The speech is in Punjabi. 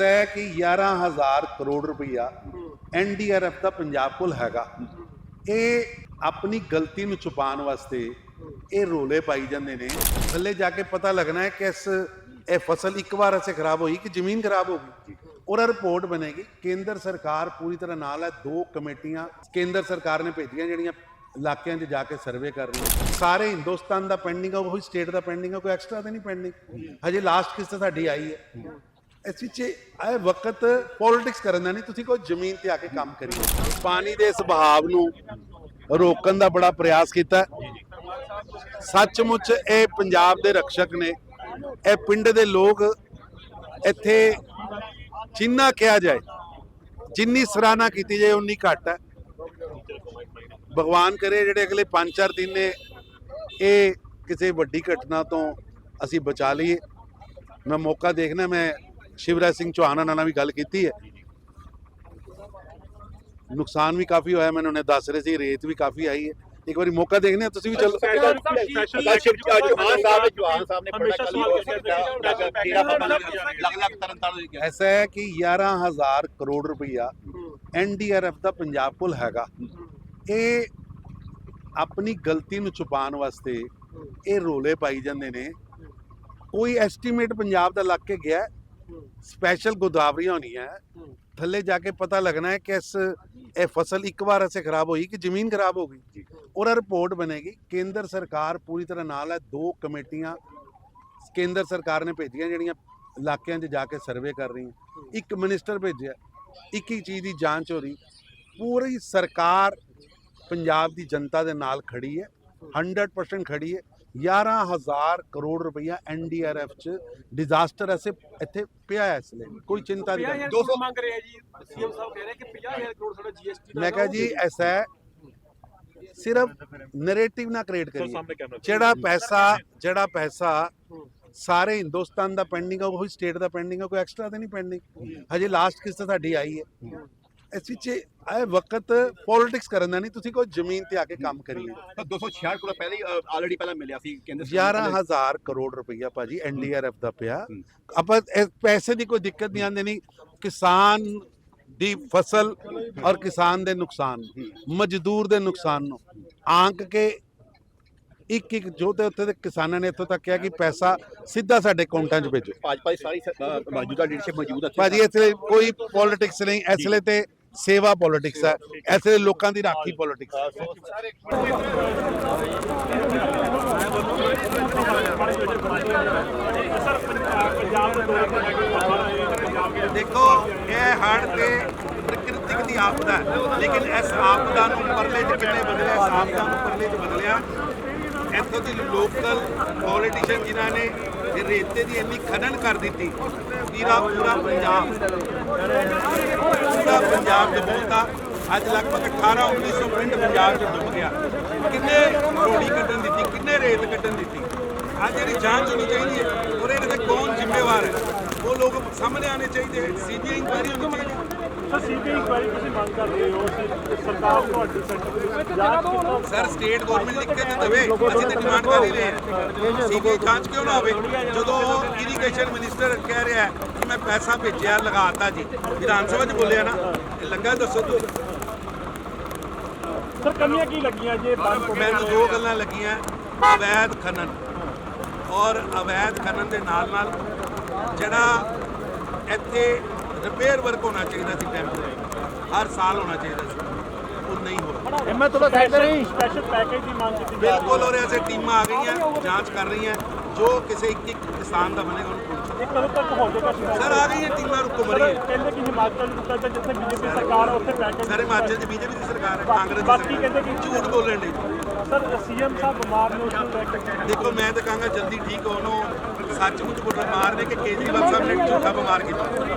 ਐਸਾ ਹੈ ਕਿ 11000 ਕਰੋੜ ਰੁਪਈਆ ਐਨਡੀਆਰਐਫ ਦਾ ਪੰਜਾਬ ਕੋਲ ਹੈਗਾ। ਇਹ ਆਪਣੀ ਗਲਤੀ ਨੂੰ ਛੁਪਾਉਣ ਵਾਸਤੇ ਇਹ ਰੋਲੇ ਪਾਈ ਜਾਂਦੇ ਨੇ। ਥੱਲੇ ਜਾ ਕੇ ਪਤਾ ਲੱਗਣਾ ਹੈ ਕਿ ਇਸ, ਇਹ ਫਸਲ ਇੱਕ ਵਾਰ ਐਸੇ ਖਰਾਬ ਹੋਈ ਕਿ ਜ਼ਮੀਨ ਖਰਾਬ ਹੋ ਗਈ। ਔਰ ਰਿਪੋਰਟ ਬਣੇਗੀ। ਕੇਂਦਰ ਸਰਕਾਰ ਪੂਰੀ ਤਰ੍ਹਾਂ ਨਾਲ ਹੈ। ਦੋ ਕਮੇਟੀਆਂ ਕੇਂਦਰ ਸਰਕਾਰ ਨੇ ਭੇਜੀਆਂ ਜਿਹੜੀਆਂ ਇਲਾਕਿਆਂ 'ਚ ਜਾ ਕੇ ਸਰਵੇ ਕਰ ਰਹੀਆਂ ਸਾਰੇ ਹਿੰਦੁਸਤਾਨ ਦਾ ਪੈਂਡਿੰਗ ਆ, ਉਹੀ ਸਟੇਟ ਦਾ ਪੈਂਡਿੰਗ ਆ, ਕੋਈ ਐਕਸਟਰਾ ਤਾਂ ਨਹੀਂ ਪੈਂਡਿੰਗ ਹਜੇ ਲਾਸਟ ਕਿਸ਼ਤ ਸਾਡੀ ਆਈ ਹੈ। ਇਸ ਵਿੱਚ ਇਹ ਵਕਤ ਪੋਲਿਟਿਕਸ ਕਰਨ ਦਾ ਨਹੀਂ, ਤੁਸੀਂ ਕੋਈ ਜ਼ਮੀਨ ਤੇ ਆ ਕੇ ਕੰਮ ਕਰੀਏ। ਪਾਣੀ ਦੇ ਇਸ ਬਹਾਵ ਨੂੰ ਰੋਕਣ ਦਾ ਬੜਾ ਪ੍ਰਯਾਸ ਕੀਤਾ। ਸੱਚਮੁੱਚ ਇਹ ਪੰਜਾਬ ਦੇ ਰਕਸ਼ਕ ਨੇ। ਇਹ ਪਿੰਡ ਦੇ ਲੋਕ ਇੱਥੇ ਜਿੰਨਾ ਕਿਹਾ ਜਾਏ, ਜਿੰਨੀ ਸਰਾਹਨਾ ਕੀਤੀ ਜਾਏ, ਉਨੀ ਘੱਟ ਹੈ। ਭਗਵਾਨ ਕਰੇ ਜਿਹੜੇ ਅਗਲੇ 5-4 ਦਿਨ ਨੇ, ਇਹ ਕਿਸੇ ਵੱਡੀ ਘਟਨਾ ਤੋਂ ਅਸੀਂ ਬਚਾ ਲਈਏ। ਮੈਂ ਮੌਕਾ ਦੇਖਣਾ ਮੈਂ ਸ਼ਿਵਰਾਜ ਸਿੰਘ ਚੌਹਾਨ ਨਾਲ ਵੀ ਗੱਲ ਕੀਤੀ ਹੈ। ਨੁਕਸਾਨ ਵੀ ਕਾਫੀ ਹੋਇਆ ਮੈਨੂੰ ਉਹਨੇ ਦੱਸ ਰਹੇ ਸੀ ਰੇਤ ਵੀ ਕਾਫੀ ਆਈ ਹੈ। ਇੱਕ ਵਾਰੀ ਮੌਕਾ ਦੇਖਦੇ ਹਾਂ ਤੁਸੀਂ ਵੀ ਚੱਲੋ। ਸਪੈਸ਼ਲ ਜਵਾਨ ਸਾਹਿਬ ਜਵਾਨ ਸਾਹਿਬ ਨੇ ਹਮੇਸ਼ਾ ਸਵਾਲ ਕੀਤਾ ਡੇਰਾ ਬਾਬਾ ਲੱਗ ਲੱਗ ਤਰਨ ਤਾਰਨ ਗਿਆ। ਐਸਾ ਹੈ ਕਿ 11000 ਕਰੋੜ ਰੁਪਈਆ ਐਨਡੀਆਰਐਫ ਦਾ ਪੰਜਾਬ ਕੋਲ ਹੈਗਾ। ਇਹ ਆਪਣੀ ਗਲਤੀ ਨੂੰ ਛੁਪਾਉਣ ਵਾਸਤੇ ਇਹ ਰੋਲੇ ਪਾਈ ਜਾਂਦੇ ਨੇ। ਕੋਈ ਐਸਟੀਮੇਟ ਪੰਜਾਬ ਦਾ ਲੱਗ ਕੇ ਗਿਆ ਸਪੈਸ਼ਲ ਗੋਦਾਵਰੀਆਂ ਹੋਣੀਆਂ ਥੱਲੇ ਜਾ ਕੇ ਪਤਾ ਲੱਗਣਾ ਹੈ ਕਿ ਇਸ ਇਹ ਫਸਲ ਇੱਕ ਵਾਰ ਐਸੇ ਖਰਾਬ ਹੋਈ ਕਿ ਜ਼ਮੀਨ ਖਰਾਬ ਹੋ ਗਈ। ਔਰ ਰਿਪੋਰਟ ਬਣੇਗੀ। ਕੇਂਦਰ ਸਰਕਾਰ ਪੂਰੀ ਤਰ੍ਹਾਂ ਨਾਲ ਹੈ। ਦੋ ਕਮੇਟੀਆਂ ਕੇਂਦਰ ਸਰਕਾਰ ਨੇ ਭੇਜੀਆਂ ਜਿਹੜੀਆਂ ਇਲਾਕਿਆਂ 'ਚ ਜਾ ਕੇ ਸਰਵੇ ਕਰ ਰਹੀਆਂ। ਇੱਕ ਮਿਨਿਸਟਰ ਭੇਜਿਆ। ਇੱਕ ਇੱਕ ਚੀਜ਼ ਦੀ ਜਾਂਚ ਹੋ ਰਹੀ। ਪੂਰੀ ਸਰਕਾਰ ਪੰਜਾਬ ਦੀ ਜਨਤਾ ਦੇ ਨਾਲ ਖੜੀ ਹੈ। 100% ਖੜੀ ਹੈ। 11000 ਕਰੋੜ ਰੁਪਈਆ ਐਨਡੀਆਰਐਫ ਚ ਡਿਜ਼ਾਸਟਰ ਐਸੇ ਇੱਥੇ ਪਿਆ ਹੈ ਇਸ ਲਈ। ਕੋਈ ਚਿੰਤਾ ਦੀ ਗੱਲ ਨਹੀਂ 200 ਮੰਗ ਰਹੇ ਆ ਜੀ। ਸੀਐਮ ਸਾਹਿਬ ਕਹਿ ਰਹੇ ਕਿ 50000 ਕਰੋੜ ਸਾਡਾ ਜੀਐਸਟੀ ਮੈਂ ਕਹਾਂ ਜੀ ਐਸਾ ਸਿਰਫ ਨੈਰੇਟਿਵ ਨਾ ਕ੍ਰੀਏਟ ਕਰੀਏ। ਜਿਹੜਾ ਪੈਸਾ ਜਿਹੜਾ ਪੈਸਾ ਸਾਰੇ ਹਿੰਦੁਸਤਾਨ ਦਾ ਪੈਂਡਿੰਗ ਆ ਉਹੀ ਸਟੇਟ ਦਾ ਪੈਂਡਿੰਗ ਆ ਕੋਈ ਐਕਸਟਰਾ ਤਾਂ ਨਹੀਂ ਪੈਂਡਿੰਗ ਹਜੇ ਲਾਸਟ ਕਿਸ਼ਤ ਸਾਡੀ ਆਈ ਹੈ। ਇਸ ਵਿੱਚ ਇਹ ਵਕਤ ਪੋਲਿਟਿਕਸ ਕਰਨ ਦਾ ਨਹੀਂ ਤੁਸੀਂ ਕੋਈ ਜ਼ਮੀਨ ਤੇ ਆ ਕੇ ਕੰਮ ਕਰੀਏ ਤਾਂ 266 ਕਰੋੜ ਪਹਿਲੇ ਹੀ ਆਲਰੇਡੀ ਪਹਿਲਾਂ ਮਿਲਿਆ ਸੀ ਨੇ। 11000 ਕਰੋੜ ਰੁਪਈਆ ਭਾਜੀ ਐਨਡੀਆਰਐਫ ਦਾ ਪਿਆ। ਆਪਾਂ ਇਸ ਪੈਸੇ ਦੀ ਕੋਈ ਦਿੱਕਤ ਨਹੀਂ ਆਉਂਦੀ ਨਹੀਂ ਕਿਸਾਨ ਦੀ ਫਸਲ ਔਰ ਕਿਸਾਨ ਦੇ ਨੁਕਸਾਨ ਮਜ਼ਦੂਰ ਦੇ ਨੁਕਸਾਨ ਨੂੰ ਆਂਕ ਕੇ ਇੱਕ ਇੱਕ ਜੋ ਤੇ ਉੱਥੇ ਦੇ ਕਿਸਾਨਾਂ ਨੇ ਇੱਥੋਂ ਤੱਕ ਕਿਹਾ ਕਿ ਪੈਸਾ ਸਿੱਧਾ ਸਾਡੇ ਅਕਾਊਂਟਾਂ 'ਚ ਭੇਜੋ। ਭਾਜਪਾ ਦੀ ਸਾਰੀ ਮੌਜੂਦਾ ਲੀਡਰਸ਼ਿਪ ਮੌਜੂਦ ਹੈ ਭਾਜੀ ਇਸ ਲਈ ਕੋਈ ਪੋਲਿਟਿਕਸ ਨਹੀਂ ਇਸ ਲਈ ਤੇ ਸੇਵਾ ਪੋਲਿਟਿਕਸ ਹੈ। ਲਈ ਲੋਕਾਂ ਦੀ ਰਾਖੀ ਪੋਲਿਟਿਕਸ ਹੈ। ਦੇਖੋ ਇਹ ਹੜ੍ਹ ਤੇ ਪ੍ਰਕਿਰਤਿਕ ਦੀ ਆਪਦਾ ਹੈ। ਲੇਕਿਨ ਇਸ ਆਪਦਾ ਨੂੰ ਪਰਲੇ 'ਚ ਕਿੰਨੇ ਬਦਲਿਆ ਇਸ ਆਪਦਾ ਨੂੰ ਪਰਲੇ 'ਚ ਬਦਲਿਆ। ਇੱਥੋਂ ਦੀ ਲੋਕਲ ਪੋਲੀਟੀਸ਼ੀਅਨ ਜਿਨ੍ਹਾਂ ਨੇ ਇਹ ਰੇਤੇ ਦੀ ਇੰਨੀ ਖਨਨ ਕਰ ਦਿੱਤੀ, ਪੂਰਾ ਪੂਰਾ ਪੰਜਾਬ। ਪੂਰਾ ਪੰਜਾਬ ਡੁੱਬਦਾ ਅੱਜ ਲਗਭਗ 18 1900 ਪਿੰਡ ਪੰਜਾਬ 'ਚ ਡੁੱਬ ਗਿਆ। ਕਿੰਨੇ ਰੋੜੀ ਕੱਢਣ ਦਿੱਤੀ, ਕਿੰਨੇ ਰੇਤ ਕੱਢਣ ਦਿੱਤੀ? ਅੱਜ ਜਿਹੜੀ ਜਾਂਚ ਹੋਣੀ ਚਾਹੀਦੀ ਹੈ, ਔਰ ਇਹਦੇ ਤੇ ਕੌਣ ਜ਼ਿੰਮੇਵਾਰ ਹੈ? ਉਹ ਲੋਕ ਸਾਹਮਣੇ ਆਣੇ ਚਾਹੀਦੇ, ਸੀਬੀਆਈ ਇਨਕੁਆਇਰੀ ਹੋਣੀ ਚਾਹੀਦੀ ਸਰ ਸਟੇਟ ਗਵਰਨਮੈਂਟ ਲਿਖ ਕੇ ਤੇ ਦੇਵੇ। ਅਸੀਂ ਤੇ ਡਿਮਾਂਡ ਕਰ ਹੀ ਰਹੇ ਹਾਂ। ਸੀਬੀਆਈ ਜਾਂਚ ਕਿਉਂ ਨਾ ਹੋਵੇ? ਜਦੋਂ ਇਰੀਗੇਸ਼ਨ ਮਿਨਿਸਟਰ ਕਹਿ ਰਿਹਾ ਹੈ ਕਿ ਮੈਂ ਪੈਸਾ ਭੇਜਿਆ ਲਗਾਤਾ ਜੀ। ਵਿਧਾਨ ਸਭਾ 'ਚ ਬੋਲਿਆ ਨਾ। ਲੱਗਾ ਦੱਸੋ ਤੂੰ। ਸਰ ਕਮੀਆਂ ਕੀ ਲੱਗੀਆਂ ਜੇ ਬੰਦ ਮੈਨੂੰ ਦੋ ਗੱਲਾਂ ਲੱਗੀਆਂ। ਅਵੈਧ ਖਨਨ ਔਰ ਅਵੈਧ ਖਨਨ ਦੇ ਨਾਲ ਨਾਲ ਜਿਹੜਾ ਇੱਥੇ ਰਿਪੇਅਰ ਵਰਕ ਹੋਣਾ ਚਾਹੀਦਾ ਸੀ ਟਾਈਮ ਤੇ। ਹਰ ਸਾਲ ਹੋਣਾ ਚਾਹੀਦਾ ਸੀ। ਉਹ ਨਹੀਂ ਹੋ ਰਿਹਾ। ਮੈਂ ਤੁਹਾਡਾ ਸਪੈਸ਼ਲ ਸਪੈਸ਼ਲ ਪੈਕੇਜ ਦੀ ਮੰਗ ਕੀਤੀ ਰਹੀ ਬਿਲਕੁਲ ਔਰ ਐਸੇ ਟੀਮਾਂ ਆ ਗਈਆਂ ਜਾਂਚ ਕਰ ਰਹੀਆਂ। ਜੋ ਕਿਸੇ ਇੱਕ ਇੱਕ ਕਿਸਾਨ ਦਾ ਬਣੇਗਾ ਉਹਨੂੰ ਹੈ। ਕਦੋਂ ਤੱਕ ਹੋ ਜਾਏਗਾ? ਸਰ। ਆ ਗਈਆਂ ਟੀਮਾਂ ਰੁਕੋ ਸਰ ਮਰੀਏ। ਕਹਿੰਦੇ ਕਿ ਹਿਮਾਚਲ ਚ ਤਾਂ ਜਿੱਥੇ ਬੀਜੇਪੀ ਸਰਕਾਰ ਹੈ ਉੱਥੇ ਪੈਕੇਜ ਸਾਰੇ ਹਿਮਾਚਲ ਚ ਬੀਜੇਪੀ ਦੀ ਸਰਕਾਰ ਹੈ ਕਾਂਗਰਸ ਦੀ ਬਾਕੀ ਕਹਿੰਦੇ ਕਿ- ਝੂਠ ਬੋਲਣ ਦੀ ਸਰ ਸੀਐਮ ਸਾਹਿਬ ਬਿਮਾਰ ਨੇ ਉਸ ਨੂੰ ਦੇਖੋ ਮੈਂ ਤਾਂ ਕਹਾਂਗਾ ਜਲਦੀ ਠੀਕ ਹੋਣੋ। ਸੱਚਮੁੱਚ ਬਿਮਾਰ ਨੇ ਕਿ ਕੇਜਰੀਵਾਲ ਸਾਹਿਬ ਨੇ ਝੂਠਾ ਬਿਮਾਰ ਕੀਤਾ।